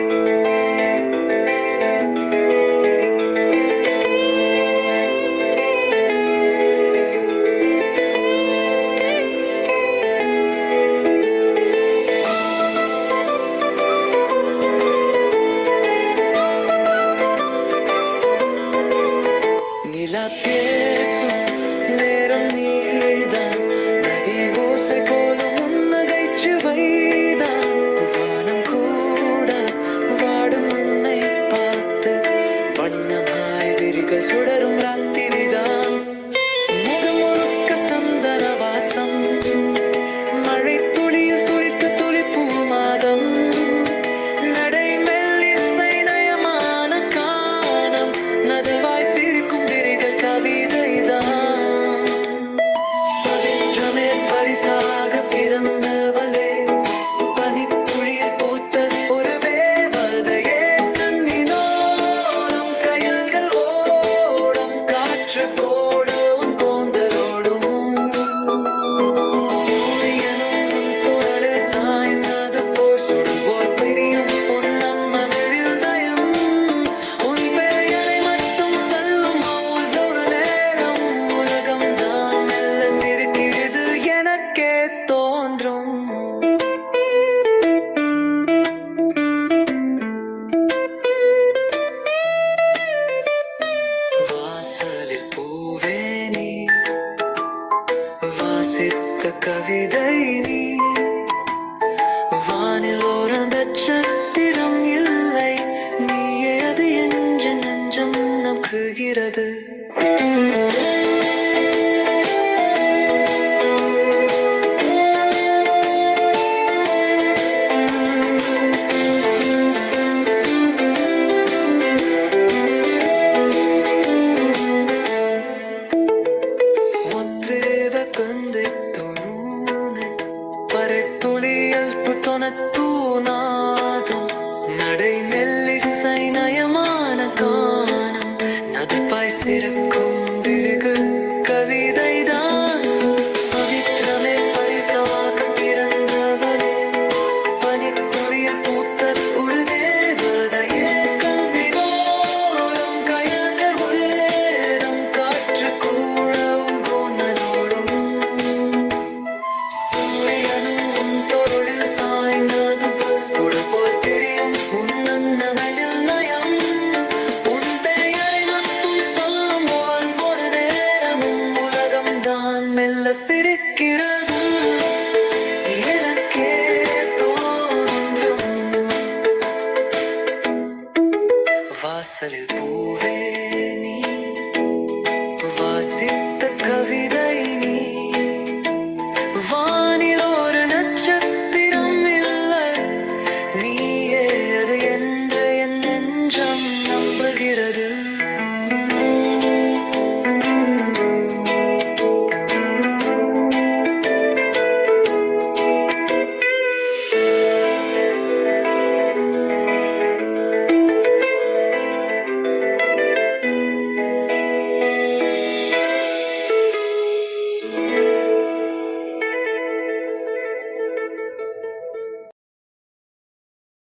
Ni la pieza, pero ni tere வாசித்த கவிதை நீ. வானில் ஒரு நட்சத்திரம் இல்லை. நீ அது என்று நெஞ்சம் நம்புகிறது நாதம் நடை நெல்லிசை நயமான கா வாசலில் பூவே நீ வாசித்த கவிதை நீ வானில் ஒரு நட்சத்திரம் இல்லை நீ ஏது என்ற என்